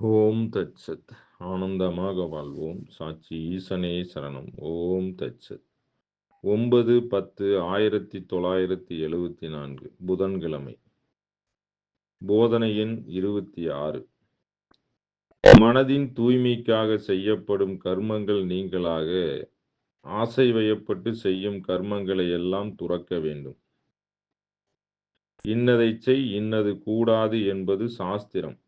ஓம் தச்சத் ஆனந்தமாக வாழ்வோம். சாட்சி ஈசனே சரணம். ஓம் தச்சத் ஒன்பது பத்து ஆயிரத்தி தொள்ளாயிரத்தி எழுவத்தி நான்கு புதன்கிழமை. போதனையின் இருபத்தி ஆறு. மனதின் தூய்மைக்காக செய்யப்படும் கர்மங்கள் நீங்களாக ஆசை வயப்பட்டு செய்யும் கர்மங்களை எல்லாம் துறக்க வேண்டும். இன்னதை செய் இன்னது கூடாது என்பது சாஸ்திரம்.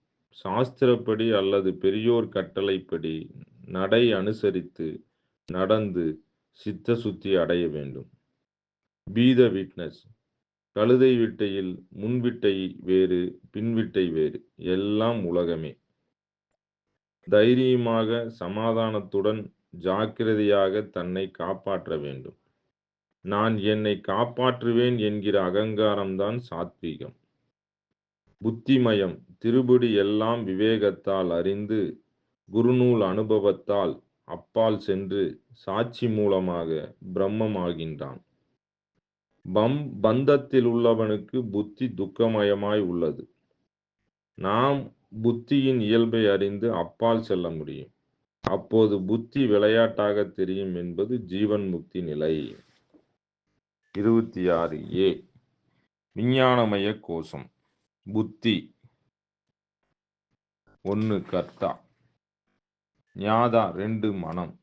சாஸ்திரப்படி அல்லது பெரியோர் கட்டளைப்படி நடை அனுசரித்து நடந்து சித்த சுத்தி அடைய வேண்டும். பீத விட்னஸ் கழுதை விட்டையில் முன்விட்டை வேறு பின்விட்டை வேறு எல்லாம் உலகமே. தைரியமாக சமாதானத்துடன் ஜாக்கிரதையாக தன்னை காப்பாற்ற வேண்டும். நான் என்னை காப்பாற்றுவேன் என்கிற அகங்காரம்தான் சாத்வீகம். புத்திமயம் திருபுடி எல்லாம் விவேகத்தால் அறிந்து குருநூல் அனுபவத்தால் அப்பால் சென்று சாட்சி மூலமாக பிரம்மமாகின்றான். பம் பந்தத்தில் உள்ளவனுக்கு புத்தி துக்கமயமாய் உள்ளது. நாம் புத்தியின் இயல்பை அறிந்து அப்பால் செல்ல முடியும். அப்போது புத்தி விளையாட்டாக தெரியும் என்பது ஜீவன் முக்தி நிலை. இருபத்தி ஆறு ஏ விஞ்ஞானமய கோஷம். புத்தி. ஒன்று கர்த்தா. ஞாதா ரெண்டு மனம்.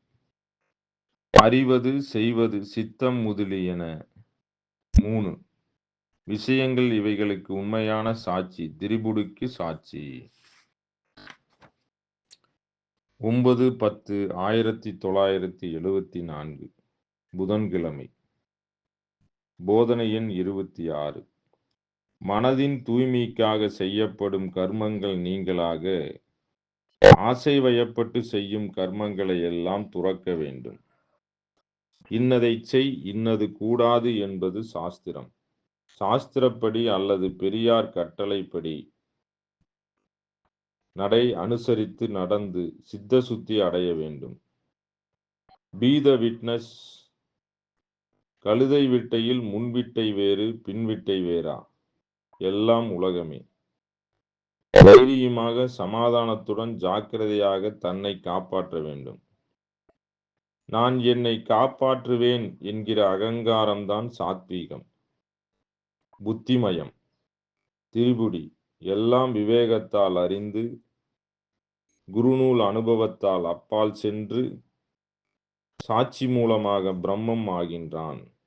அறிவது செய்வது சித்தம் முதலியன மூணு. விஷயங்கள் இவைகளுக்கு உண்மையான சாட்சி திரிபுடுக்கு சாட்சி. ஒன்பது பத்து ஆயிரத்தி தொள்ளாயிரத்தி எழுவத்தி நான்கு. புதன்கிழமை. போதனை எண் இருபத்தி ஆறு. மனதின் தூய்மைக்காக செய்யப்படும் கர்மங்கள் நீங்களாக ஆசை வயப்பட்டு செய்யும் கர்மங்களை எல்லாம் துறக்க வேண்டும். இன்னதை செய் இன்னது கூடாது என்பது சாஸ்திரம். சாஸ்திரப்படி அல்லது பெரியார் கட்டளைப்படி நடை அனுசரித்து நடந்து சித்த சுத்தி அடைய வேண்டும். பீத விட்னஸ் கழுதை விட்டையில் முன்விட்டை வேறு பின்விட்டை வேறா? எல்லாம் உலகமே. தைரியமாக சமாதானத்துடன் ஜாக்கிரதையாக தன்னை காப்பாற்ற வேண்டும். நான் என்னை காப்பாற்றுவேன் என்கிற அகங்காரம்தான் சாத்வீகம். புத்திமயம். திரிபுடி. எல்லாம் விவேகத்தால் அறிந்து குருநூல் அனுபவத்தால் அப்பால் சென்று சாட்சி மூலமாக பிரம்மம் ஆகின்றான்.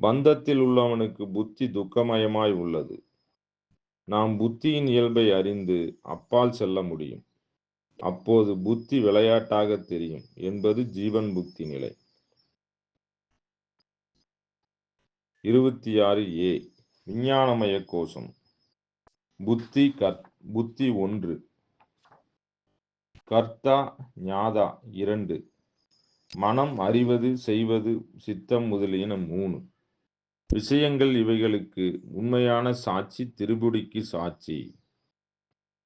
பந்தத்தில் உள்ளவனுக்கு புத்தி துக்கமயமாய் உள்ளது. நாம் புத்தியின் இயல்பை அறிந்து அப்பால் செல்ல முடியும். அப்போது புத்தி விளையாட்டாக தெரியும் என்பது ஜீவன் புக்தி நிலை. இருபத்தி ஆறு ஏ. விஞ்ஞானமய கோஷம். புத்தி கர் புத்தி ஒன்று. கர்த்தா ஞாதா இரண்டு. மனம் அறிவது செய்வது சித்தம் முதலியன மூணு. விஷயங்கள் இவைகளுக்கு உண்மையான சாட்சி திருபுடிக்கு சாட்சி.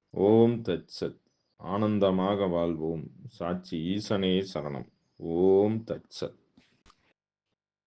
ஓம் தத்சத். ஆனந்தமாக வாழ்வோம். சாட்சி ஈசனே சரணம். ஓம் தத்சத்.